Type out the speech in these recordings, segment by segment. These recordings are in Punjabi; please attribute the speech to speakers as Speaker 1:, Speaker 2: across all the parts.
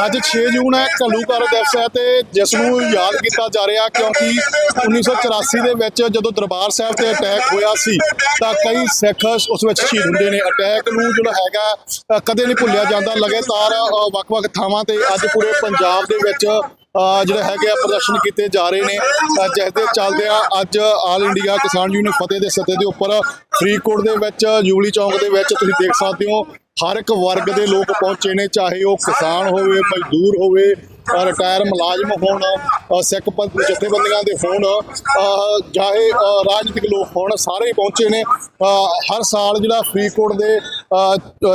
Speaker 1: ਅੱਜ 6 ਜੂਨ ਹੈ ਘੱਲੂਘਾਰਾ ਦਿਵਸ ਹੈ ਤੇ ਜਿਸ ਨੂੰ ਯਾਦ ਕੀਤਾ ਜਾ ਰਿਹਾ ਕਿਉਂਕਿ 1984 ਦੇ ਵਿੱਚ ਜਦੋਂ ਦਰਬਾਰ ਸਾਹਿਬ ਤੇ ਅਟੈਕ ਹੋਇਆ ਸੀ ਤਾਂ ਕਈ ਸਿੱਖ ਉਸ ਵਿੱਚ ਸ਼ਹੀਦ ਹੁੰਦੇ ਨੇ। ਅਟੈਕ ਨੂੰ ਜਿਹੜਾ ਹੈਗਾ ਕਦੇ ਨਹੀਂ ਭੁੱਲਿਆ ਜਾਂਦਾ। ਲਗਾਤਾਰ ਵੱਖ-ਵੱਖ ਥਾਵਾਂ ਤੇ ਅੱਜ ਪੂਰੇ ਪੰਜਾਬ ਦੇ ਵਿੱਚ ਅ, ਜਿਹੜੇ ਹੈਗੇ ਆ ਪ੍ਰਦਰਸ਼ਨ ਕੀਤੇ ਜਾ ਰਹੇ ਨੇ। ਜਿਸ ਦੇ ਚੱਲਦਿਆਂ ਅੱਜ ਆਲ ਇੰਡੀਆ ਕਿਸਾਨ ਯੂਨੀਅਨ ਫਤਿਹ ਦੇ ਸੱਤੇ ਦੇ ਉੱਪਰ ਫਰੀਦਕੋਟ ਦੇ ਵਿੱਚ ਜੂਬਲੀ ਚੌਂਕ ਦੇ ਵਿੱਚ ਤੁਸੀਂ ਦੇਖ ਸਕਦੇ ਹੋ ਹਰ ਇੱਕ ਵਰਗ ਦੇ ਲੋਕ ਪਹੁੰਚੇ ਨੇ ਚਾਹੇ ਉਹ ਕਿਸਾਨ ਹੋਵੇ ਮਜ਼ਦੂਰ ਹੋਵੇ ਰਿਟਾਇਰ ਮੁਲਾਜ਼ਮ ਹੋਣ ਸਿੱਖ ਪੰਥ ਜਥੇਬੰਦੀਆਂ ਦੇ ਹੋਣ ਚਾਹੇ ਰਾਜਨੀਤਿਕ ਲੋਕ ਹੋਣ, ਸਾਰੇ ਹੀ ਪਹੁੰਚੇ ਨੇ। ਹਰ ਸਾਲ ਜਿਹੜਾ ਫਰੀਦਕੋਟ ਦੇ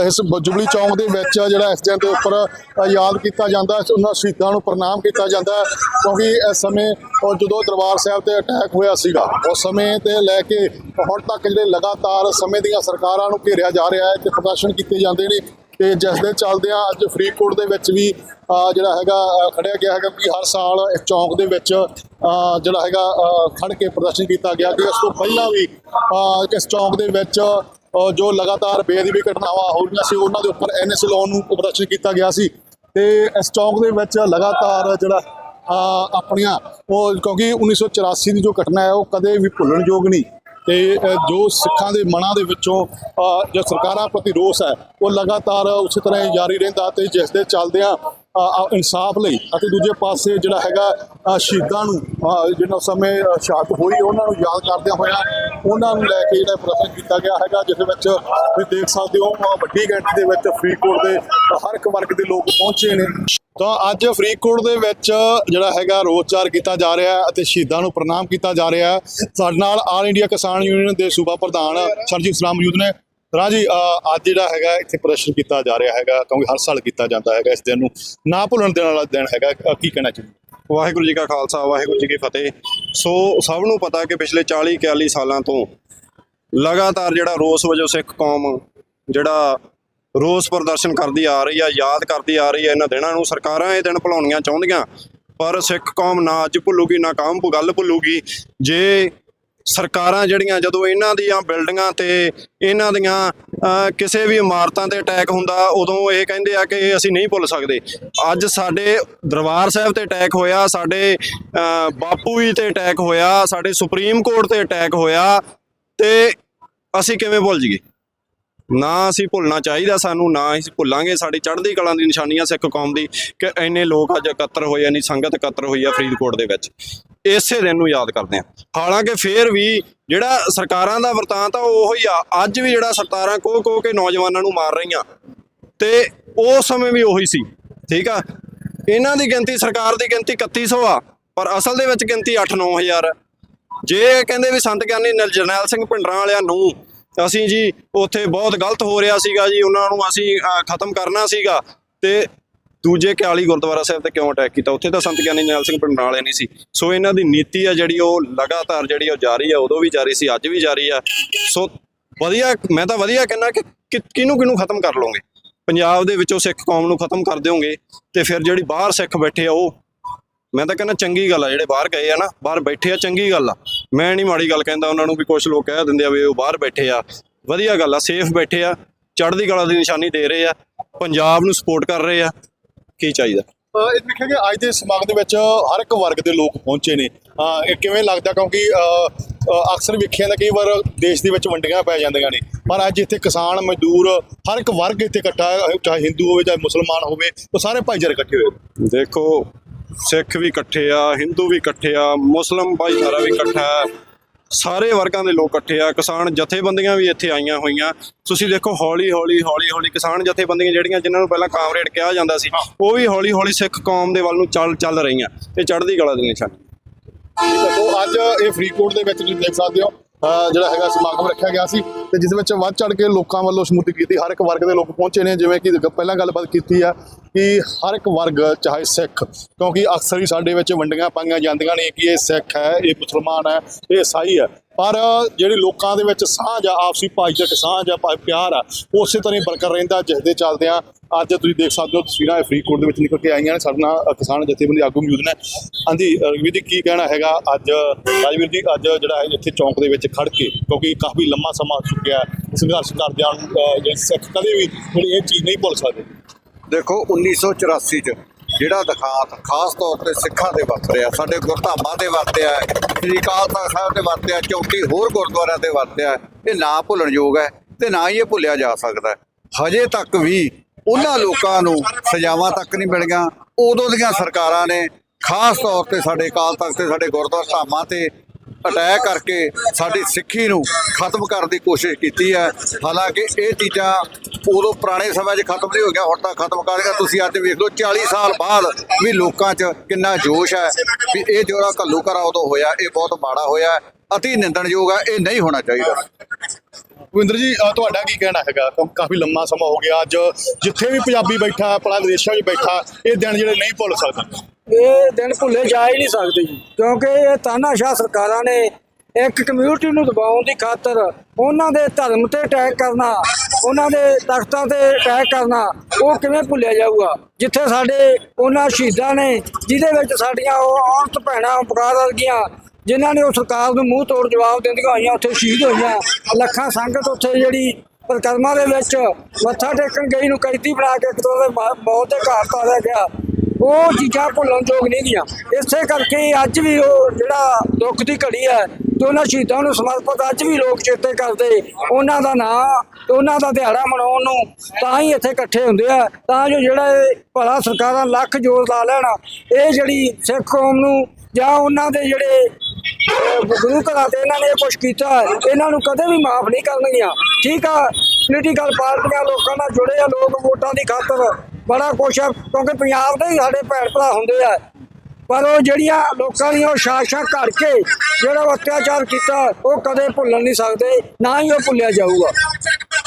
Speaker 1: ਇਸ ਜੁਬਲੀ ਚੌਂਕ ਦੇ ਵਿੱਚ ਜਿਹੜਾ ਇਸ ਦਿਨ ਦੇ ਉੱਪਰ ਯਾਦ ਕੀਤਾ ਜਾਂਦਾ ਉਹਨਾਂ ਸ਼ਹੀਦਾਂ ਨੂੰ ਪ੍ਰਣਾਮ ਕੀਤਾ ਜਾਂਦਾ ਹੈ ਕਿਉਂਕਿ ਇਸ ਸਮੇਂ ਜਦੋਂ ਦਰਬਾਰ ਸਾਹਿਬ ਤੇ ਅਟੈਕ ਹੋਇਆ ਸੀਗਾ, ਉਸ ਸਮੇਂ ਤੇ ਲੈ ਕੇ ਹੁਣ ਤੱਕ ਜਿਹੜੇ ਲਗਾਤਾਰ ਸਮੇਂ ਦੀਆਂ ਸਰਕਾਰਾਂ ਨੂੰ ਘੇਰਿਆ ਜਾ ਰਿਹਾ ਹੈ ਤੇ ਪ੍ਰਦਰਸ਼ਨ ਕੀਤੇ ਜਾਂਦੇ ਨੇ। ਤੇ ਜਿਸ ਦੇ ਚੱਲਦਿਆਂ ਅੱਜ ਫਰੀਦਕੋਟ ਦੇ ਵਿੱਚ ਵੀ ਜਿਹੜਾ ਹੈਗਾ ਅ, ਖੜਿਆ ਗਿਆ ਹੈਗਾ ਕਿ ਹਰ ਸਾਲ ਇਸ ਚੌਂਕ ਦੇ ਵਿੱਚ ਜਿਹੜਾ ਹੈਗਾ ਅ, ਖੜ ਕੇ ਪ੍ਰਦਰਸ਼ਨ ਕੀਤਾ ਗਿਆ ਕਿ ਇਸ ਤੋਂ ਪਹਿਲਾਂ ਵੀ ਇਸ ਚੌਂਕ ਦੇ ਵਿੱਚ ਜੋ ਲਗਾਤਾਰ ਬੇਅਦਬੀ ਘਟਨਾਵਾਂ ਹੋ ਰਹੀਆਂ ਸੀ ਉਹਨਾਂ ਦੇ ਉੱਪਰ ਐਨਐਸ ਲਾਉਣ ਨੂੰ ਪ੍ਰਦਰਸ਼ਨ ਕੀਤਾ ਗਿਆ ਸੀ। ਤੇ ਇਸ ਚੌਂਕ ਦੇ ਵਿੱਚ ਲਗਾਤਾਰ ਜਿਹੜਾ ਆਪਣੀਆਂ ਉਹ ਕਿਉਂਕਿ 1984 ਦੀ ਜੋ ਘਟਨਾ ਹੈ ਉਹ ਕਦੇ ਵੀ ਭੁੱਲਣਯੋਗ ਨਹੀਂ। ਤੇ ਜੋ ਸਿੱਖਾਂ ਦੇ ਮਨਾਂ ਦੇ ਵਿੱਚੋਂ ਜੋ ਸਰਕਾਰਾਂ ਪ੍ਰਤੀ ਰੋਸ ਹੈ ਉਹ ਲਗਾਤਾਰ ਉਸੇ ਤਰ੍ਹਾਂ ਹੀ ਜਾਰੀ ਰਹਿੰਦਾ ਤੇ ਜਿਸ ਦੇ ਚੱਲਦਿਆਂ ਇਨਸਾਫ ਲਈ ਅਤੇ ਦੂਜੇ ਪਾਸੇ ਜਿਹੜਾ ਹੈਗਾ ਸ਼ਹੀਦਾਂ ਨੂੰ ਅ, ਜਿਹਨਾਂ ਸਮੇਂ ਸ਼ਹਾਦਤ ਹੋਈ ਉਹਨਾਂ ਨੂੰ ਯਾਦ ਕਰਦਿਆਂ ਹੋਇਆ ਉਹਨਾਂ ਨੂੰ ਲੈ ਕੇ ਜਿਹੜਾ ਪ੍ਰਦਰਸ਼ਨ ਕੀਤਾ ਗਿਆ ਹੈਗਾ ਜਿਸ ਵਿੱਚ ਤੁਸੀਂ ਦੇਖ ਸਕਦੇ ਹੋ ਵੱਡੀ ਗਿਣਤੀ ਦੇ ਵਿੱਚ ਫਰੀਦਕੋਟ ਦੇ ਹਰ ਇੱਕ ਵਰਗ ਦੇ ਲੋਕ ਪਹੁੰਚੇ ਨੇ। ਤਾਂ ਅੱਜ ਫਰੀਦਕੋਟ ਦੇ ਵਿੱਚ ਜਿਹੜਾ ਹੈਗਾ ਰੋਜ਼ਚਾਰ ਕੀਤਾ ਜਾ ਰਿਹਾ ਅਤੇ ਸ਼ਹੀਦਾਂ ਨੂੰ ਪ੍ਰਣਾਮ ਕੀਤਾ ਜਾ ਰਿਹਾ ਸਾਡੇ ਨਾਲ ਆਲ ਇੰਡੀਆ ਕਿਸਾਨ ਯੂਨੀਅਨ ਦੇ ਸੂਬਾ ਪ੍ਰਧਾਨ ਸਰਜੀਤ ਸਲਾਮ ਮੌਜੂਦ ਨੇ। ਰਾਜੀ ਅੱਜ ਜਿਹੜਾ ਹੈਗਾ ਇੱਥੇ ਪ੍ਰਦਰਸ਼ਨ ਕੀਤਾ ਜਾ ਰਿਹਾ ਹੈਗਾ, ਕਿਉਂਕਿ ਹਰ ਸਾਲ ਕੀਤਾ ਜਾਂਦਾ ਹੈਗਾ ਇਸ ਦਿਨ ਨੂੰ। ਨਾ ਭੁੱਲਣ ਦੇਣ ਵਾਲਾ ਦਿਨ ਹੈਗਾ ਕੀ ਕਹਿਣਾ ਚਾਹੀਦਾ
Speaker 2: ਵਾਹਿਗੁਰੂ ਜੀ ਕਾ ਖਾਲਸਾ, ਵਾਹਿਗੁਰੂ ਜੀ ਕੀ ਫਤਿਹ। ਸੋ ਸਭ ਨੂੰ ਪਤਾ ਕਿ ਪਿਛਲੇ 40 41 ਸਾਲਾਂ ਤੋਂ ਲਗਾਤਾਰ ਜਿਹੜਾ ਰੋਸ ਵਜੋਂ ਸਿੱਖ ਕੌਮ, ਜਿਹੜਾ ਰੋਸ ਪ੍ਰਦਰਸ਼ਨ ਕਰਦੀ ਆ ਰਹੀ ਆ, ਯਾਦ ਕਰਦੀ ਆ ਰਹੀ ਆ ਇਹਨਾਂ ਦਿਨਾਂ ਨੂੰ। ਸਰਕਾਰਾਂ ਇਹ ਦਿਨ ਭੁਲਾਉਣੀਆਂ ਚਾਹੁੰਦੀਆਂ, ਪਰ ਸਿੱਖ ਕੌਮ ਨਾ ਅੱਜ ਭੁੱਲੂਗੀ, ਨਾ ਕਾਮ ਗੱਲ ਭੁੱਲੂਗੀ। ਜੇ ਸਰਕਾਰਾਂ ਜਿਹੜੀਆਂ ਜਦੋਂ ਇਹਨਾਂ ਦੀਆਂ ਬਿਲਡਿੰਗਾਂ ਤੇ ਇਹਨਾਂ ਦੀਆਂ ਕਿਸੇ ਵੀ ਇਮਾਰਤਾਂ ਤੇ ਅਟੈਕ ਹੁੰਦਾ, ਉਦੋਂ ਇਹ ਕਹਿੰਦੇ ਆ ਕਿ ਅਸੀਂ ਨਹੀਂ ਭੁੱਲ ਸਕਦੇ। ਅੱਜ ਸਾਡੇ ਦਰਬਾਰ ਸਾਹਿਬ ਤੇ ਅਟੈਕ ਹੋਇਆ, ਸਾਡੇ ਬਾਪੂ ਜੀ ਤੇ ਅਟੈਕ ਹੋਇਆ, ਸਾਡੇ ਸੁਪਰੀਮ ਕੋਰਟ ਤੇ ਅਟੈਕ ਹੋਇਆ, ਤੇ ਅਸੀਂ ਕਿਵੇਂ ਭੁੱਲ ਜਾਈਏ? ਨਾ ਅਸੀਂ ਭੁੱਲਣਾ ਚਾਹੀਦਾ ਸਾਨੂੰ, ਨਾ ਅਸੀਂ ਭੁੱਲਾਂਗੇ। ਸਾਡੀ ਚੜ੍ਹਦੀ ਕਲਾ ਦੀ ਨਿਸ਼ਾਨੀ ਆ ਸਿੱਖ ਕੌਮ ਦੀ ਕਿ ਇੰਨੇ ਲੋਕ ਅੱਜ ਇਕੱਤਰ ਹੋਏ ਆ ਸੰਗਤ ਇਕੱਤਰ ਹੋਈ ਆ ਫਰੀਦਕੋਟ ਦੇ ਵਿੱਚ। ਇਸੇ ਦਿਨ ਨੂੰ ਯਾਦ ਕਰਦੇ ਆ ਹਾਲਾਂਕਿ ਫੇਰ ਵੀ ਜਿਹੜਾ ਸਰਕਾਰਾਂ ਦਾ ਵਰਤਾਂਤ ਆ, ਉਹ ਹੀ ਆ। ਅੱਜ ਵੀ ਜਿਹੜਾ ਸਰਕਾਰਾਂ ਕੋ ਕੋ ਕੇ ਨੌਜਵਾਨਾਂ ਨੂੰ ਮਾਰ ਰਹੀਆਂ। ਤੇ ਉਸ ਸਮੇਂ ਵੀ ਉਹੀ ਸੀ। ਠੀਕ ਆ? ਇਹਨਾਂ ਦੀ ਗਿਣਤੀ ਸਰਕਾਰ ਦੀ ਗਿਣਤੀ 3100 ਆ, ਪਰ ਅਸਲ ਦੇ ਵਿੱਚ ਗਿਣਤੀ 8-9000 ਆ। ਜੇ ਕਹਿੰਦੇ ਵੀ ਸੰਤ ਗਿਆਨੀ ਜਰਨੈਲ ਸਿੰਘ ਭਿੰਡਰਾਂ ਵਾਲਿਆਂ ਨੂੰ ਅਸੀਂ ਜੀ ਉੱਥੇ ਬਹੁਤ ਗਲਤ ਹੋ ਰਿਹਾ ਸੀਗਾ ਜੀ, ਉਹਨਾਂ ਨੂੰ ਅਸੀਂ ਖਤਮ ਕਰਨਾ ਸੀਗਾ ਤੇ ਦੂਜੇ 41 ਗੁਰਦੁਆਰਾ ਸਾਹਿਬ ਤੇ ਕਿਉਂ ਅਟੈਕ ਕੀਤਾ? ਉੱਥੇ ਤਾਂ ਸੰਤ ਗਿਆਨੀ ਨਿਲ ਸਿੰਘ ਪੰਡਾਲੇ ਨਹੀਂ ਸੀ। ਸੋ ਇਹਨਾਂ ਦੀ ਨੀਤੀ ਆ ਜਿਹੜੀ ਉਹ ਲਗਾਤਾਰ ਜਿਹੜੀ ਉਹ ਜਾਰੀ ਆ, ਉਦੋਂ ਵੀ ਜਾਰੀ ਸੀ, ਅੱਜ ਵੀ ਜਾਰੀ ਆ। ਸੋ ਵਧੀਆ, ਮੈਂ ਤਾਂ ਵਧੀਆ ਕਹਿੰਦਾ ਕਿ ਕਿ- ਕਿਹਨੂੰ ਕਿਹਨੂੰ ਖਤਮ ਕਰ ਲਓਗੇ? ਪੰਜਾਬ ਦੇ ਵਿੱਚੋਂ ਸਿੱਖ ਕੌਮ ਨੂੰ ਖਤਮ ਕਰ ਦਿਓਗੇ ਤੇ ਫਿਰ ਜਿਹੜੀ ਬਾਹਰ ਸਿੱਖ ਬੈਠੇ ਆ ਉਹ ਮੈਂ ਤਾਂ ਕਹਿੰਦਾ ਚੰਗੀ ਗੱਲ ਆ ਜਿਹੜੇ ਬਾਹਰ ਗਏ ਆ ਨਾ ਬਾਹਰ ਬੈਠੇ ਆ ਚੰਗੀ ਗੱਲ ਆ। ਮੈਂ ਨਹੀਂ ਮਾੜੀ ਗੱਲ ਕਹਿੰਦਾ ਉਹਨਾਂ ਨੂੰ ਵੀ ਕੁਝ ਲੋਕ ਕਹਿ ਦਿੰਦੇ ਆ ਵੀ ਉਹ ਬਾਹਰ ਬੈਠੇ ਆ। ਵਧੀਆ ਗੱਲ ਆ ਸੇਫ ਬੈਠੇ ਆ ਚੜ੍ਹਦੀ ਕਲਾ ਦੀ ਨਿਸ਼ਾਨੀ ਦੇ ਰਹੇ ਆ ਪੰਜਾਬ ਨੂੰ ਸਪੋਰਟ ਕਰ ਰਹੇ ਆ ਕੀ ਚਾਹੀਦਾ?
Speaker 1: ਇਹ ਦੇਖਿਆ ਕਿ ਅੱਜ ਦੇ ਸਮਾਗਮ ਦੇ ਵਿੱਚ ਹਰ ਇੱਕ ਵਰਗ ਦੇ ਲੋਕ ਪਹੁੰਚੇ ਨੇ। ਇਹ ਕਿਵੇਂ ਲੱਗਦਾ ਕਿਉਂਕਿ ਅਕਸਰ ਵੇਖਿਆ ਦਾ ਕਈ ਵਾਰ ਦੇਸ਼ ਦੇ ਵਿੱਚ ਵੰਡੀਆਂ ਪੈ ਜਾਂਦੀਆਂ ਨੇ। ਪਰ ਅੱਜ ਇੱਥੇ ਕਿਸਾਨ ਮਜ਼ਦੂਰ ਹਰ ਇੱਕ ਵਰਗ ਇੱਥੇ ਇਕੱਠਾ ਚਾਹੇ ਹਿੰਦੂ ਹੋਵੇ ਚਾਹੇ ਮੁਸਲਮਾਨ ਹੋਵੇ ਉਹ ਸਾਰੇ ਭਾਈਚਾਰੇ ਇਕੱਠੇ ਹੋਏ।
Speaker 2: ਦੇਖੋ ਸਿੱਖ ਵੀ ਇਕੱਠੇ ਆ, ਹਿੰਦੂ ਵੀ ਇਕੱਠੇ ਆ, ਮੁਸਲਮ ਭਾਈਚਾਰਾ ਵੀ ਇਕੱਠਾ ਹੈ। ਸਾਰੇ ਵਰਗਾਂ ਦੇ ਲੋਕ ਇਕੱਠੇ ਆ। ਕਿਸਾਨ ਜਥੇਬੰਦੀਆਂ ਵੀ ਇੱਥੇ ਆਈਆਂ ਹੋਈਆਂ। ਤੁਸੀਂ ਦੇਖੋ ਹੌਲੀ ਹੌਲੀ ਹੌਲੀ ਹੌਲੀ ਕਿਸਾਨ ਜਥੇਬੰਦੀਆਂ ਜਿਹੜੀਆਂ ਜਿਨ੍ਹਾਂ ਨੂੰ ਪਹਿਲਾਂ ਕਾਮਰੇਡ ਕਿਹਾ ਜਾਂਦਾ ਸੀ, ਉਹ ਵੀ ਹੌਲੀ ਹੌਲੀ ਸਿੱਖ ਕੌਮ ਦੇ ਵੱਲ ਨੂੰ ਚੱਲ ਚੱਲ ਰਹੀਆਂ। ਤੇ ਚੜ੍ਹਦੀ ਕਲਾ ਦੀ ਨਿਸ਼ਾਨੀ।
Speaker 1: ਅੱਜ ਇਹ ਫਰੀਦਕੋਟ ਦੇ ਵਿੱਚ ਤੁਸੀਂ ਦੇਖ ਸਕਦੇ ਹੋ ਜਿਹੜਾ ਹੈਗਾ ਸਮਾਗਮ ਰੱਖਿਆ ਗਿਆ ਸੀ ਤੇ ਜਿਸ ਵਿੱਚ ਵੱਧ ਚੜ ਕੇ ਲੋਕਾਂ ਵੱਲੋਂ ਸਮੂਤੀ ਕੀਤੀ ਹਰ ਇੱਕ ਵਰਗ ਦੇ ਲੋਕ ਪਹੁੰਚੇ ਨੇ, ਜਿਵੇਂ ਕਿ ਪਹਿਲਾਂ ਗੱਲਬਾਤ ਕੀਤੀ ਆ ਕਿ ਹਰ ਇੱਕ ਵਰਗ, ਚਾਹੇ ਸਿੱਖ, ਕਿਉਂਕਿ ਅਕਸਰ ਹੀ ਸਾਡੇ ਵਿੱਚ ਵੰਡੀਆਂ ਪਾਈਆਂ ਜਾਂਦੀਆਂ ਨੇ ਕਿ ਇਹ ਸਿੱਖ ਹੈ, ਇਹ ਮੁਸਲਮਾਨ ਹੈ, ਇਹ ਈਸਾਈ ਹੈ। ਪਰ ਜਿਹੜੀ ਲੋਕਾਂ ਦੇ ਵਿੱਚ ਸਾਂਝ ਆ, ਆਪਸੀ ਭਾਈਚਾਰਕ ਸਾਂਝ ਆ ਭਾ- ਪਿਆਰ ਆ, ਉਹ ਉਸੇ ਤਰ੍ਹਾਂ ਹੀ ਬਰਕਰ ਰਹਿੰਦਾ, ਜਿਸ ਦੇ ਚੱਲਦਿਆਂ ਅੱਜ ਤੁਸੀਂ ਦੇਖ ਸਕਦੇ ਹੋ ਤਸਵੀਰਾਂ ਇਹ ਫਰੀਦਕੋਟ ਦੇ ਵਿੱਚ ਨਿਕਲ ਕੇ ਆਈਆਂ ਨੇ। ਸਾਡੇ ਨਾਲ ਕਿਸਾਨ ਜਥੇਬੰਦੀ ਆਗੂ ਮੌਜੂਦ ਨੇ। ਹਾਂਜੀ ਅ, ਜੀ ਕੀ ਕਹਿਣਾ ਹੈਗਾ ਅੱਜ? ਰਾਜਵੀਰ ਜੀ ਅੱਜ ਜਿਹੜਾ ਹੈ ਇੱਥੇ ਚੌਂਕ ਦੇ ਵਿੱਚ ਖੜ ਕੇ ਕਿਉਂਕਿ ਕਾਫੀ ਲੰਮਾ ਸਮਾਂ ਹੋ ਚੁੱਕਿਆ ਸੰਘਰਸ਼ ਕਰਦਿਆਂ ਨੂੰ ਜਿਹੜੇ ਸਿੱਖ ਕਦੇ ਵੀ ਜਿਹੜੀ ਇਹ ਚੀਜ਼ ਨਹੀਂ ਭੁੱਲ ਸਕਦੇ।
Speaker 3: ਦੇਖੋ 1984 ਚ ਜਿਹੜਾ ਦਿਖਾਤ ਖਾਸ ਤੌਰ ਤੇ ਸਿੱਖਾਂ ਦੇ ਵਰਤਿਆ ਸਾਡੇ ਗੁਰਧਾਮਾਂ ਦੇ ਵਰਤਿਆ ਸ੍ਰੀ ਅਕਾਲ ਤਖਤ ਸਾਹਿਬ ਦੇ ਵਰਤਿਆ ਚੌਂਕੀ ਹੋਰ ਗੁਰਦੁਆਰਿਆਂ ਦੇ ਵਰਤਿਆ ਇਹ ਨਾ ਭੁੱਲਣਯੋਗ ਹੈ ਤੇ ਨਾ ਹੀ ਇਹ ਭੁੱਲਿਆ ਜਾ ਸਕਦਾ ਹਜੇ ਤੱਕ ਵੀ ਉਹਨਾਂ ਲੋਕਾਂ ਨੂੰ ਸਜ਼ਾਵਾਂ ਤੱਕ ਨਹੀਂ ਮਿਲੀਆਂ। ਉਦੋਂ ਦੀਆਂ ਸਰਕਾਰਾਂ ਨੇ ਖਾਸ ਤੌਰ ਤੇ ਸਾਡੇ ਅਕਾਲ ਤਖਤ ਤੇ ਸਾਡੇ ਗੁਰਦੁਆਰਾ ਧਾਮਾਂ ਤੇ ਅਟੈਕ ਕਰਕੇ ਸਾਡੀ ਸਿੱਖੀ ਨੂੰ ਖਤਮ ਕਰਨ ਦੀ ਕੋਸ਼ਿਸ਼ ਕੀਤੀ ਹੈ। ਹਾਲਾਂਕਿ ਇਹ ਚੀਜ਼ਾਂ ਉਦੋਂ ਪੁਰਾਣੇ ਸਮੇਂ 'ਚ ਖਤਮ ਨਹੀਂ ਹੋ ਗਿਆ ਹੁਣ ਤਾਂ ਖਤਮ ਕਰ ਗਿਆ ਤੁਸੀਂ ਅੱਜ ਵੇਖ ਲਓ 40 ਸਾਲ ਬਾਅਦ ਵੀ ਲੋਕਾਂ 'ਚ ਕਿੰਨਾ ਜੋਸ਼ ਹੈ ਵੀ ਇਹ ਜਿਹੜਾ ਘੱਲੂ ਘਰਾ ਉਦੋਂ ਹੋਇਆ, ਇਹ ਬਹੁਤ ਮਾੜਾ ਹੋਇਆ। ਅਤੀ ਨਿੰਦਣਯੋਗ ਹੈ, ਇਹ ਨਹੀਂ ਹੋਣਾ ਚਾਹੀਦਾ।
Speaker 1: ਭੁਪਿੰਦਰ ਜੀ ਅ, ਤੁਹਾਡਾ ਕੀ ਕਹਿਣਾ ਹੈਗਾ? ਕੰਮ ਕਾਫੀ ਲੰਮਾ ਸਮਾਂ ਹੋ ਗਿਆ ਅੱਜ ਜਿੱਥੇ ਵੀ ਪੰਜਾਬੀ ਬੈਠਾ ਪਲਾ ਵਿਦੇਸ਼ਾਂ ਵਿੱਚ ਬੈਠਾ ਇਹ ਦਿਨ ਜਿਹੜੇ ਨਹੀਂ ਭੁੱਲ ਸਕਦਾ।
Speaker 4: ਇਹ ਦਿਨ ਭੁੱਲੇ ਜਾ ਹੀ ਨਹੀਂ ਸਕਦੇ ਜੀ ਕਿਉਂਕਿ ਇਹ ਤਾਨਾਸ਼ਾਹ ਸਰਕਾਰਾਂ ਨੇ ਇੱਕ ਕਮਿਊਨਿਟੀ ਨੂੰ ਦਬਾਉਣ ਦੀ ਖਾਤਰ ਉਹਨਾਂ ਦੇ ਧਰਮ ਤੇ ਅਟੈਕ ਕਰਨਾ ਉਹਨਾਂ ਦੇ ਤਖਤਾਂ ਤੇ ਅਟੈਕ ਕਰਨਾ ਉਹ ਕਿਵੇਂ ਭੁੱਲਿਆ ਜਾਊਗਾ? ਜਿੱਥੇ ਸਾਡੇ ਉਹਨਾਂ ਸ਼ਹੀਦਾਂ ਨੇ ਜਿਹਦੇ ਵਿੱਚ ਸਾਡੀਆਂ ਉਹ ਔਰਤ ਭੈਣਾਂ ਉਪਕਾਰ ਵਰਗੀਆਂ ਜਿਨ੍ਹਾਂ ਨੇ ਉਹ ਸਰਕਾਰ ਨੂੰ ਮੂੰਹ ਤੋੜ ਜਵਾਬ ਦਿੰਦੀਆਂ ਹੋਈਆਂ, ਉੱਥੇ ਸ਼ਹੀਦ ਹੋਈਆਂ। ਲੱਖਾਂ ਸੰਗਤ ਉੱਥੇ ਜਿਹੜੀ ਪਰਿਕਰਮਾ ਦੇ ਵਿੱਚ ਮੱਥਾ ਟੇਕਣ ਗਈ ਨੂੰ ਕੈਦੀ ਬਣਾ ਕੇ ਇੱਕ ਦੇ ਮੌਤ ਦੇ ਘਾਟ ਪਾਇਆ ਗਿਆ। ਉਹ ਚੀਜ਼ਾਂ ਭੁੱਲਣ ਯੋਗ ਨਹੀਂ ਗੀਆਂ ਇਸੇ ਕਰਕੇ ਅੱਜ ਵੀ ਉਹ ਜਿਹੜਾ ਦੁੱਖ ਦੀ ਘੜੀ ਹੈ ਤੇ ਉਹਨਾਂ ਸ਼ਹੀਦਾਂ ਨੂੰ ਸਮਰਪਿਤ ਅੱਜ ਵੀ ਲੋਕ ਚੇਤੇ ਕਰਦੇ। ਉਹਨਾਂ ਦਾ ਨਾਂ ਤੇ ਉਹਨਾਂ ਦਾ ਦਿਹਾੜਾ ਮਨਾਉਣ ਨੂੰ ਤਾਂ ਹੀ ਇੱਥੇ ਇਕੱਠੇ ਹੁੰਦੇ ਆ। ਤਾਂ ਜੋ ਜਿਹੜਾ ਇਹ ਭਲਾ ਸਰਕਾਰਾਂ ਲੱਖ ਜ਼ੋਰ ਲਾ ਲੈਣ, ਇਹ ਜਿਹੜੀ ਸਿੱਖ ਕੌਮ ਨੂੰ ਜਾਂ ਉਹਨਾਂ ਦੇ ਜਿਹੜੇ ਗੁਰੂ ਘਰਾਂ ਤੇ ਇਹਨਾਂ ਨੇ ਕੁਝ ਕੀਤਾ ਇਹਨਾਂ ਨੂੰ ਕਦੇ ਵੀ ਮਾਫ ਨਹੀਂ ਕਰਨਗੀਆਂ। ਠੀਕ ਆ ਪੋਲੀਟੀਕਲ ਪਾਰਟੀਆਂ ਲੋਕਾਂ ਨਾਲ ਜੁੜੇ ਆ, ਲੋਕ ਵੋਟਾਂ ਦੀ ਖਾਤਰ ਬੜਾ ਕੁਛ ਆ, ਕਿਉਂਕਿ ਪੰਜਾਬ ਦੇ ਹੀ ਸਾਡੇ ਭੈਣ ਭਰਾ ਹੁੰਦੇ ਆ। ਪਰ ਉਹ ਜਿਹੜੀਆਂ ਲੋਕਾਂ ਦੀਆਂ ਉਹ ਸ਼ਾਸ਼ਾਂ ਘੜ ਕੇ ਜਿਹੜਾ ਅਤਿਆਚਾਰ ਕੀਤਾ, ਉਹ ਕਦੇ ਭੁੱਲਣ ਨਹੀਂ ਸਕਦੇ, ਨਾ ਹੀ ਉਹ ਭੁੱਲਿਆ ਜਾਊਗਾ।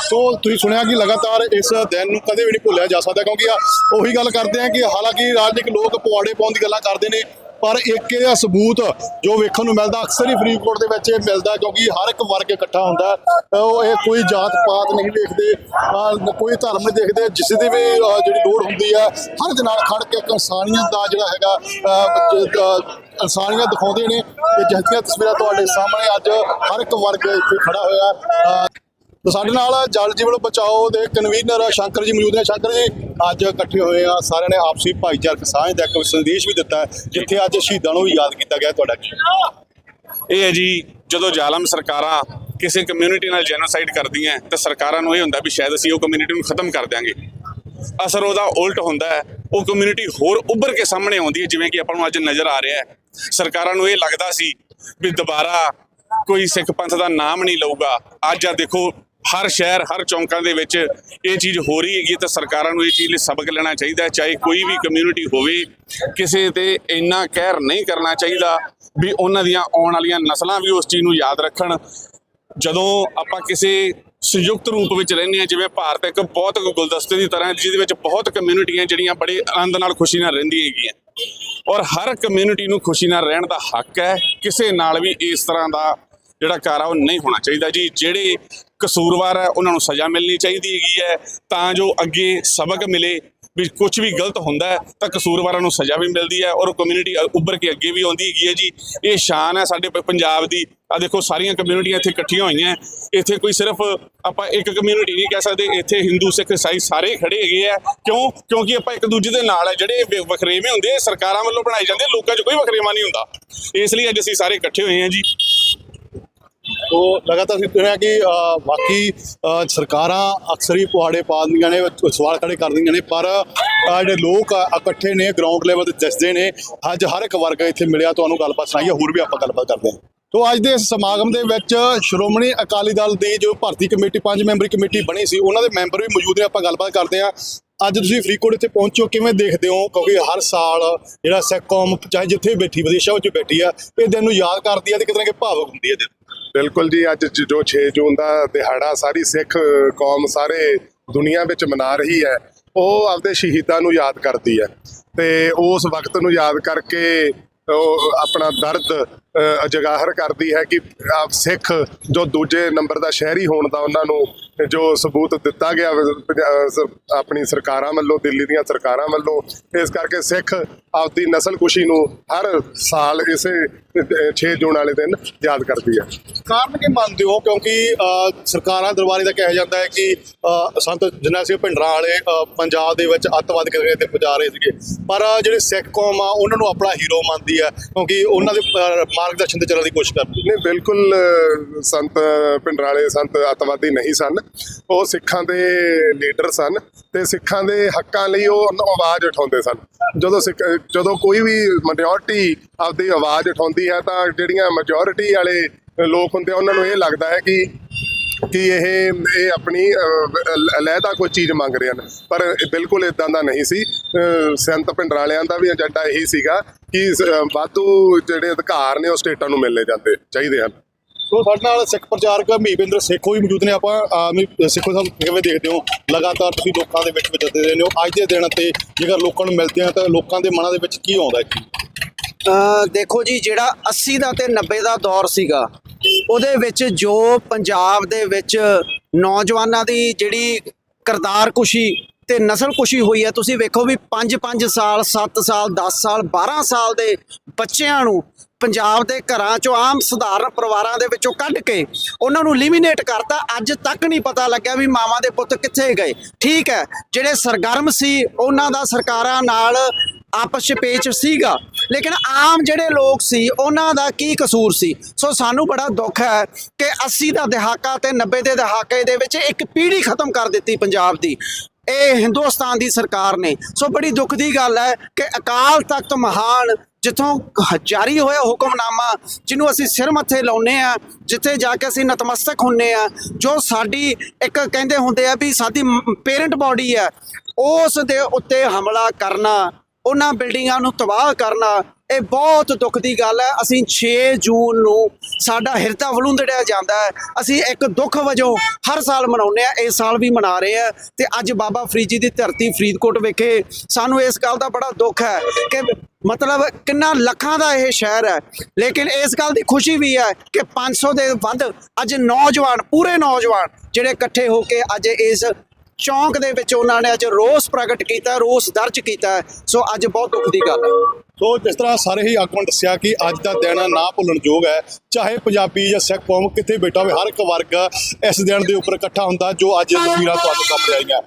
Speaker 1: ਸੋ ਤੁਸੀਂ ਸੁਣਿਆ ਕਿ ਲਗਾਤਾਰ ਇਸ ਦਿਨ ਨੂੰ ਕਦੇ ਵੀ ਨਹੀਂ ਭੁੱਲਿਆ ਜਾ ਸਕਦਾ, ਕਿਉਂਕਿ ਉਹੀ ਗੱਲ ਕਰਦੇ ਆ ਕਿ ਹਾਲਾਂਕਿ ਰਾਜਨੀਤਿਕ ਲੋਕ ਪਵਾੜੇ ਪਾਉਣ ਦੀ ਗੱਲਾਂ ਕਰਦੇ ਨੇ ਪਰ ਇੱਕ ਇਹਦਾ ਸਬੂਤ ਜੋ ਵੇਖਣ ਨੂੰ ਮਿਲਦਾ ਅਕਸਰ ਹੀ ਫਰੀਦਕੋਟ ਦੇ ਵਿੱਚ ਇਹ ਮਿਲਦਾ ਕਿਉਂਕਿ ਹਰ ਇੱਕ ਵਰਗ ਇਕੱਠਾ ਹੁੰਦਾ ਉਹ ਇਹ ਕੋਈ ਜਾਤ ਪਾਤ ਨਹੀਂ ਦੇਖਦੇ ਕੋਈ ਧਰਮ ਨਹੀਂ ਦੇਖਦੇ ਜਿਸ ਦੀ ਵੀ ਜਿਹੜੀ ਲੋੜ ਹੁੰਦੀ ਹੈ ਹਰ ਦੇ ਨਾਲ ਖੜ ਕੇ ਇੱਕ ਇਨਸਾਨੀਅਤ ਦਾ ਜਿਹੜਾ ਹੈਗਾ ਅਹ, ਇਨਸਾਨੀਅਤ ਦਿਖਾਉਂਦੇ ਨੇ ਤੇ ਜਿਸ ਤਸਵੀਰਾਂ ਤੁਹਾਡੇ ਸਾਹਮਣੇ ਅੱਜ ਹਰ ਇੱਕ ਵਰਗ ਇੱਥੇ ਖੜਾ ਹੋਇਆ। ਸਾਡੇ ਨਾਲ ਜਲ ਜੀਵਨ ਬਚਾਓ ਦੇ ਕਨਵੀਨਰ ਸ਼ੰਕਰ ਜੀ ਮੌਜੂਦ ਨੇ। ਸ਼ੰਕਰ ਜੀ ਅੱਜ ਇਕੱਠੇ ਹੋਏ ਆ, ਸਾਰਿਆਂ ਨੇ ਆਪਸੀ ਭਾਈਚਾਰਕ ਸਾਂਝ ਦਾ ਇੱਕ ਸੰਦੇਸ਼ ਵੀ ਦਿੱਤਾ ਜਿੱਥੇ ਅੱਜ ਸ਼ਹੀਦਾਂ ਨੂੰ ਵੀ ਯਾਦ ਕੀਤਾ ਗਿਆ ਤੁਹਾਡਾ
Speaker 5: ਇਹ ਹੈ ਜੀ, ਜਦੋਂ ਜ਼ਾਲਮ ਸਰਕਾਰਾਂ ਕਿਸੇ ਕਮਿਊਨਿਟੀ ਨਾਲ ਜੈਨੋਸਾਈਡ ਕਰਦੀਆਂ ਤਾਂ ਸਰਕਾਰਾਂ ਨੂੰ ਇਹ ਹੁੰਦਾ ਵੀ ਸ਼ਾਇਦ ਅਸੀਂ ਉਹ ਕਮਿਊਨਿਟੀ ਨੂੰ ਖਤਮ ਕਰ ਦਿਆਂਗੇ। ਅਸਰ ਉਹਦਾ ਉਲਟ ਹੁੰਦਾ ਹੈ, ਉਹ ਕਮਿਊਨਿਟੀ ਹੋਰ ਉੱਭਰ ਕੇ ਸਾਹਮਣੇ ਆਉਂਦੀ ਹੈ, ਜਿਵੇਂ ਕਿ ਆਪਾਂ ਨੂੰ ਅੱਜ ਨਜ਼ਰ ਆ ਰਿਹਾ ਹੈ। ਸਰਕਾਰਾਂ ਨੂੰ ਇਹ ਲੱਗਦਾ ਸੀ ਵੀ ਦੁਬਾਰਾ ਕੋਈ ਸਿੱਖ ਪੰਥ ਦਾ ਨਾਮ ਨਹੀਂ ਲਊਗਾ। ਅੱਜ ਆ ਦੇਖੋ ਹਰ ਸ਼ਹਿਰ, ਹਰ ਚੌਂਕਾਂ ਦੇ ਵਿੱਚ ਇਹ ਚੀਜ਼ ਹੋ ਰਹੀ ਹੈਗੀ ਤਾਂ ਸਰਕਾਰਾਂ ਨੂੰ ਇਹ ਚੀਜ਼ ਲਈ ਸਬਕ ਲੈਣਾ ਚਾਹੀਦਾ ਚਾਹੇ ਕੋਈ ਵੀ ਕਮਿਊਨਿਟੀ ਹੋਵੇ। ਕਿਸੇ ਤੇ ਇੰਨਾ ਕਹਿਰ ਨਹੀਂ ਕਰਨਾ ਚਾਹੀਦਾ ਵੀ ਉਹਨਾਂ ਦੀਆਂ ਆਉਣ ਵਾਲੀਆਂ ਨਸਲਾਂ ਵੀ ਉਸ ਚੀਜ਼ ਨੂੰ ਯਾਦ ਰੱਖਣ। ਜਦੋਂ ਆਪਾਂ ਕਿਸੇ ਸੰਯੁਕਤ ਰੂਪ ਵਿੱਚ ਰਹਿੰਦੇ ਹਾਂ, ਜਿਵੇਂ ਭਾਰਤ ਇੱਕ ਬਹੁਤ ਗੁਲਦਸਤੇ ਦੀ ਤਰ੍ਹਾਂ ਜਿਹਦੇ ਵਿੱਚ ਬਹੁਤ ਕਮਿਊਨਿਟੀਆਂ ਜਿਹੜੀਆਂ ਬੜੇ ਆਨੰਦ ਨਾਲ ਖੁਸ਼ੀ ਨਾਲ ਰਹਿੰਦੀਆਂ ਹੈਗੀਆਂ ਔਰ ਹਰ ਕਮਿਊਨਿਟੀ ਨੂੰ ਖੁਸ਼ੀ ਨਾਲ ਰਹਿਣ ਦਾ ਹੱਕ ਹੈ, ਕਿਸੇ ਨਾਲ ਵੀ ਇਸ ਤਰ੍ਹਾਂ ਦਾ ਜਿਹੜਾ ਕਾਰ ਆ, ਉਹ ਨਹੀਂ ਹੋਣਾ ਚਾਹੀਦਾ ਜੀ। ਜਿਹੜੇ ਕਸੂਰਵਾਰ ਹੈ, ਉਹਨਾਂ ਨੂੰ ਸਜ਼ਾ ਮਿਲਣੀ ਚਾਹੀਦੀ ਹੈਗੀ ਹੈ। ਤਾਂ ਜੋ ਅੱਗੇ ਸਬਕ ਮਿਲੇ ਵੀ ਕੁਝ ਵੀ ਗਲਤ ਹੁੰਦਾ ਤਾਂ ਕਸੂਰਵਾਰਾਂ ਨੂੰ ਸਜ਼ਾ ਵੀ ਮਿਲਦੀ ਹੈ ਔਰ ਕਮਿਊਨਿਟੀ ਉੱਭਰ ਕੇ ਅੱਗੇ ਵੀ ਆਉਂਦੀ ਹੈਗੀ ਹੈ ਜੀ। ਇਹ ਸ਼ਾਨ ਹੈ ਸਾਡੇ ਪ- ਪੰਜਾਬ ਦੀ। ਆ ਦੇਖੋ, ਸਾਰੀਆਂ ਕਮਿਊਨਿਟੀਆਂ ਇੱਥੇ ਇਕੱਠੀਆਂ ਹੋਈਆਂ ਇੱਥੇ ਕੋਈ ਸਿਰਫ ਆਪਾਂ ਇੱਕ ਕਮਿਊਨਿਟੀ ਨਹੀਂ ਕਹਿ ਸਕਦੇ। ਇੱਥੇ ਹਿੰਦੂ ਸਿੱਖ ਈਸਾਈ ਸਾਰੇ ਖੜੇ ਹੈਗੇ ਆ ਕਿਉਂ? ਕਿਉਂਕਿ ਆਪਾਂ ਇੱਕ ਦੂਜੇ ਦੇ ਨਾਲ ਹੈ। ਜਿਹੜੇ ਵਖਰੇਵੇਂ ਹੁੰਦੇ ਸਰਕਾਰਾਂ ਵੱਲੋਂ ਬਣਾਏ ਜਾਂਦੇ ਲੋਕਾਂ 'ਚ ਕੋਈ ਵਖਰੇਵਾ ਨਹੀਂ ਹੁੰਦਾ। ਇਸ ਲਈ ਅੱਜ ਅਸੀਂ ਸਾਰੇ ਇਕੱਠੇ ਹੋਏ ਹਾਂ ਜੀ।
Speaker 1: ਤੋ ਲਗਾਤਾਰ ਅਸੀਂ ਸੁਣਿਆ ਕਿ ਬਾਕੀ ਸਰਕਾਰਾਂ ਅਕਸਰ ਹੀ ਪੁਹਾੜੇ ਪਾ ਦਿੰਦੀਆਂ ਨੇ ਸਵਾਲ ਖੜੇ ਕਰ ਦਿੰਦੀਆਂ ਨੇ, ਪਰ ਜਿਹੜੇ ਲੋਕ ਇਕੱਠੇ ਨੇ ਗਰਾਊਂਡ ਲੈਵਲ ਤੇ ਦੱਸਦੇ ਨੇ, ਅੱਜ ਹਰ ਇੱਕ ਵਰਗ ਇੱਥੇ ਮਿਲਿਆ, ਤੁਹਾਨੂੰ ਗੱਲਬਾਤ ਸੁਣਾਈਏ, ਹੋਰ ਵੀ ਆਪਾਂ ਗੱਲਬਾਤ ਕਰਦੇ ਹਾਂ। ਤੋ ਅੱਜ ਦੇ ਇਸ ਸਮਾਗਮ ਦੇ ਵਿੱਚ ਸ਼੍ਰੋਮਣੀ ਅਕਾਲੀ ਦਲ ਦੀ ਜੋ ਭਰਤੀ ਕਮੇਟੀ, ਪੰਜ ਮੈਂਬਰੀ ਕਮੇਟੀ ਬਣੀ ਸੀ, ਉਹਨਾਂ ਦੇ ਮੈਂਬਰ ਵੀ ਮੌਜੂਦ ਨੇ, ਆਪਾਂ ਗੱਲਬਾਤ ਕਰਦੇ ਹਾਂ। ਅੱਜ ਤੁਸੀਂ ਫਰੀਦਕੋਟ ਇੱਥੇ ਪਹੁੰਚੋ ਕਿਵੇਂ ਦੇਖਦੇ ਹੋ? ਕਿਉਂਕਿ ਹਰ ਸਾਲ ਜਿਹੜਾ ਸਿੱਖ ਕੌਮ ਚਾਹੇ ਜਿੱਥੇ ਬੈਠੀ, ਵਿਦੇਸ਼ਾਂ ਵਿੱਚ ਬੈਠੀ ਆ, ਇਹ ਦਿਨ ਨੂੰ ਯਾਦ ਕਰਦੀ ਆ ਤੇ ਕਿਤੇ ਨਾ ਕਿਤੇ ਭਾਵੁਕ ਹੁੰਦੀ ਹੈ ਦਿਨ।
Speaker 6: ਬਿਲਕੁਲ ਜੀ, ਅੱਜ ਜੋ 6 ਜੂਨ ਦਾ ਦਿਹਾੜਾ ਸਾਰੀ ਸਿੱਖ ਕੌਮ ਸਾਰੇ ਦੁਨੀਆ ਵਿੱਚ ਮਨਾ ਰਹੀ ਹੈ, ਉਹ ਆਪਦੇ ਸ਼ਹੀਦਾਂ ਨੂੰ ਯਾਦ ਕਰਦੀ ਹੈ। ਤੇ ਉਸ ਵਕਤ ਨੂੰ ਯਾਦ ਕਰਕੇ ਉਹ ਆਪਣਾ ਦਰਦ ਜਗਾਹਰ ਕਰਦੀ ਹੈ ਕਿ ਸਿੱਖ ਜੋ ਦੂਜੇ ਨੰਬਰ ਦਾ ਸ਼ਹਿਰੀ ਹੋਣ ਦਾ ਉਹਨਾਂ ਨੂੰ ਜੋ ਸਬੂਤ ਦਿੱਤਾ ਗਿਆ ਪੰਜ- ਆਪਣੀ ਸਰਕਾਰਾਂ ਵੱਲੋਂ ਦਿੱਲੀ ਦੀਆਂ ਸਰਕਾਰਾਂ ਵੱਲੋਂ ਇਸ ਕਰਕੇ ਸਿੱਖ ਆਪਦੀ ਨਸਲਕੁਸ਼ੀ ਨੂੰ ਹਰ ਸਾਲ ਇਸੇ 6 ਜੂਨ ਵਾਲੇ ਦਿਨ ਯਾਦ ਕਰਦੀ ਹੈ।
Speaker 1: ਕਾਰਨ ਕੀ ਮੰਨਦੇ ਹੋ? ਕਿਉਂਕਿ ਸਰਕਾਰਾਂ ਦਰਬਾਰੇ ਦਾ ਕਿਹਾ ਜਾਂਦਾ ਹੈ ਕਿ ਅ, ਸੰਤ ਜਰਨੈਲ ਸਿੰਘ ਭਿੰਡਰਾਂ ਵਾਲੇ ਪੰਜਾਬ ਦੇ ਵਿੱਚ ਅੱਤਵਾਦ ਕਿਤੇ ਤੇ ਪਹੁੰਚਾ ਰਹੇ ਸੀਗੇ। ਪਰ ਅ, ਜਿਹੜੇ ਸਿੱਖ ਕੌਮ ਆ ਉਹਨਾਂ ਨੂੰ ਆਪਣਾ ਹੀਰੋ ਮੰਨਦੀ ਹੈ। ਕਿਉਂਕਿ ਉਹਨਾਂ ਦੇ ਮਾਰਗਦਰਸ਼ਨ ਤੇ ਚੱਲਣ ਦੀ ਕੋਸ਼ਿਸ਼ ਕਰਦੀ
Speaker 6: ਨਹੀਂ, ਬਿਲਕੁਲ ਸੰਤ ਪਿੰਡਰਾਲੇ ਸੰਤ ਅਤਵਾਦੀ ਨਹੀਂ ਸਨ। ਉਹ ਸਿੱਖਾਂ ਦੇ ਲੀਡਰ ਸਨ ਤੇ ਸਿੱਖਾਂ ਦੇ ਹੱਕਾਂ ਲਈ ਉਹ ਆਵਾਜ਼ ਉਠਾਉਂਦੇ ਸਨ। ਜਦੋਂ ਸਿੱਖ, ਜਦੋਂ ਕੋਈ ਵੀ ਮੈਜੋਰਟੀ ਆਪਦੀ ਆਵਾਜ਼ ਉਠਾਉਂਦੀ ਹੈ ਤਾਂ ਜਿਹੜੀਆਂ ਮੈਜੋਰਿਟੀ ਵਾਲੇ ਲੋਕ ਹੁੰਦੇ ਆ, ਉਹਨਾਂ ਨੂੰ ਇਹ ਲੱਗਦਾ ਹੈ ਕਿ ਕਿ ਇਹ ਇਹ ਆਪਣੀ ਅਲੱਗਾ ਕੋਈ ਚੀਜ਼ ਮੰਗ ਰਹੇ ਹਨ। ਪਰ ਇਹ ਬਿਲਕੁਲ ਇਦਾਂ ਦਾ ਨਹੀਂ ਸੀ। ਸੰਤ ਪਿੰਡਰਾਲਿਆਂ ਦਾ ਵੀ ਏਜੰਡਾ ਇਹੀ ਸੀਗਾ ਕਿ ਵਾਧੂ ਜਿਹੜੇ ਅਧਿਕਾਰ ਨੇ ਉਹ ਸਟੇਟਾਂ ਨੂੰ ਮਿਲਣੇ ਜਾਂਦੇ ਚਾਹੀਦੇ ਹਨ।
Speaker 1: ਸੋ ਸਾਡੇ ਨਾਲ ਸਿੱਖ ਪ੍ਰਚਾਰਕ ਮਹੀਪਿੰਦਰ ਸੇਖੋ ਵੀ ਮੌਜੂਦ ਨੇ। ਆਪਾਂ ਆਮ ਹੀ ਸੇਖੋ ਸਾਹਿਬ ਕਿਵੇਂ ਦੇਖਦੇ ਹੋ? ਲਗਾਤਾਰ ਤੁਸੀਂ ਲੋਕਾਂ ਦੇ ਵਿੱਚ ਵਿਚਰਦੇ ਰਹਿੰਦੇ ਹੋ। ਅੱਜ ਦੇ ਦਿਨ ਤੇ ਜੇਕਰ ਲੋਕਾਂ ਨੂੰ ਮਿਲਦੇ ਆ ਤਾਂ ਲੋਕਾਂ ਦੇ ਮਨਾਂ ਦੇ ਵਿੱਚ ਕੀ ਆਉਂਦਾ ਹੈ?
Speaker 7: ਅ, ਦੇਖੋ ਜੀ ਜਿਹੜਾ 80 ਦਾ ਤੇ 90 ਦਾ ਦੌਰ ਸੀਗਾ ਉਹਦੇ ਵਿੱਚ ਜੋ ਪੰਜਾਬ ਦੇ ਵਿੱਚ ਨੌਜਵਾਨਾਂ ਦੀ ਜਿਹੜੀ ਕਰਤਾਰ ਕੁਸ਼ੀ ਤੇ ਨਸਲ ਕੁਸ਼ੀ ਹੋਈ ਹੈ, ਤੁਸੀਂ ਵੇਖੋ ਵੀ 5-5 ਸਾਲ 7 ਸਾਲ 10 ਸਾਲ 12 ਸਾਲ ਦੇ ਬੱਚਿਆਂ ਨੂੰ ਪੰਜਾਬ ਦੇ ਘਰਾਂ ਚੋਂ ਆਮ ਸਧਾਰਨ ਪਰਿਵਾਰਾਂ ਦੇ ਵਿੱਚੋਂ ਕੱਢ ਕੇ ਉਹਨਾਂ ਨੂੰ ਲਿਮੀਨੇਟ ਕਰਤਾ। ਅੱਜ ਤੱਕ ਨਹੀਂ ਪਤਾ ਲੱਗਿਆ ਵੀ ਮਾਵਾਂ ਦੇ ਪੁੱਤ ਕਿੱਥੇ ਗਏ। ਠੀਕ ਹੈ, ਜਿਹੜੇ ਸਰਗਰਮ ਸੀ, ਉਹਨਾਂ ਦਾ ਸਰਕਾਰਾਂ ਨਾਲ ਆਪਸ ਚ ਪੇਚ ਸੀਗਾ। ਲੇਕਿਨ ਆਮ ਜਿਹੜੇ ਲੋਕ ਸੀ, ਉਹਨਾਂ ਦਾ ਕੀ ਕਸੂਰ ਸੀ? ਸੋ ਸਾਨੂੰ ਬੜਾ ਦੁੱਖ ਹੈ ਕਿ 80 ਦਾ ਦਹਾਕਾ ਤੇ 90 ਦੇ ਦਹਾਕੇ ਦੇ ਵਿੱਚ ਇੱਕ ਪੀੜ੍ਹੀ ਖਤਮ ਕਰ ਦਿੱਤੀ ਪੰਜਾਬ ਦੀ। ਇਹ ਹਿੰਦੁਸਤਾਨ ਦੀ ਸਰਕਾਰ ਨੇ। ਸੋ ਬੜੀ ਦੁੱਖ ਦੀ ਗੱਲ ਹੈ ਕਿ ਅਕਾਲ ਤਖਤ ਮਹਾਨ ਜਿੱਥੋਂ ਜਾਰੀ ਹੋਇਆ ਹੁਕਮਨਾਮਾ, ਜਿਹਨੂੰ ਅਸੀਂ ਸਿਰ ਮੱਥੇ ਲਾਉਨੇ ਆ ਜਿੱਥੇ ਜਾ ਕੇ ਅਸੀਂ ਨਤਮਸਤਕ ਹੁੰਨੇ ਆ ਜੋ ਸਾਡੀ ਇੱਕ ਕਹਿੰਦੇ ਹੁੰਦੇ ਆ ਵੀ ਸਾਡੀ ਪੇਰੈਂਟ ਬਾਡੀ ਹੈ, ਉਸ ਦੇ ਉੱਤੇ ਹਮਲਾ ਕਰਨਾ ਉਹਨਾਂ ਬਿਲਡਿੰਗਾਂ ਨੂੰ ਤਬਾਹ ਕਰਨਾ, ਇਹ ਬਹੁਤ ਦੁੱਖ ਦੀ ਗੱਲ ਹੈ। ਅਸੀਂ 6 ਜੂਨ ਨੂੰ ਸਾਡਾ ਹਿਰਦਾ ਵਲੂੰਦੜਿਆ ਜਾਂਦਾ ਹੈ। ਅਸੀਂ ਇੱਕ ਦੁੱਖ ਵਜੋਂ ਹਰ ਸਾਲ ਮਨਾਉਂਦੇ ਆ ਇਸ ਸਾਲ ਵੀ ਮਨਾ ਰਹੇ ਆ ਤੇ ਅੱਜ ਬਾਬਾ ਫਰੀਦ ਜੀ ਦੀ ਧਰਤੀ ਫਰੀਦਕੋਟ ਵਿਖੇ ਸਾਨੂੰ ਇਸ ਗੱਲ ਦਾ ਬੜਾ ਦੁੱਖ ਹੈ ਕਿ ਮਤਲਬ ਕਿੰਨਾ ਲੱਖਾਂ ਦਾ ਇਹ ਸ਼ਹਿਰ ਹੈ। ਲੇਕਿਨ ਇਸ ਗੱਲ ਦੀ ਖੁਸ਼ੀ ਵੀ ਹੈ ਕਿ 500 ਦੇ ਵੱਧ ਅੱਜ ਨੌਜਵਾਨ, ਪੂਰੇ ਨੌਜਵਾਨ ਜਿਹੜੇ ਇਕੱਠੇ ਹੋ ਕੇ ਅੱਜ ਇਸ ਚੌਂਕ ਦੇ ਵਿੱਚ ਉਹਨਾਂ ਨੇ ਅੱਜ ਰੋਸ ਪ੍ਰਗਟ ਕੀਤਾ, ਰੋਸ ਦਰਜ ਕੀਤਾ। ਸੋ ਅੱਜ ਬਹੁਤ ਦੁੱਖ ਦੀ ਗੱਲ ਹੈ।
Speaker 1: ਸੋ ਜਿਸ ਤਰ੍ਹਾਂ ਸਾਰੇ ਹੀ ਆਗੂਆਂ ਦੱਸਿਆ ਕਿ ਅੱਜ ਦਾ ਦਿਨ ਨਾ ਭੁੱਲਣ ਯੋਗ ਹੈ, ਚਾਹੇ ਪੰਜਾਬੀ ਜਾਂ ਸਿੱਖ ਕੌਮ ਕਿੱਥੇ ਬੈਠਾ ਹੋਵੇ, ਹਰ ਇੱਕ ਵਰਗ ਇਸ ਦਿਨ ਦੇ ਉੱਪਰ ਇਕੱਠਾ ਹੁੰਦਾ ਜੋ ਅੱਜ ਤਸਵੀਰਾਂ ਤੁਹਾਨੂੰ ਸਾਹਮਣੇ ਆਈਆਂ।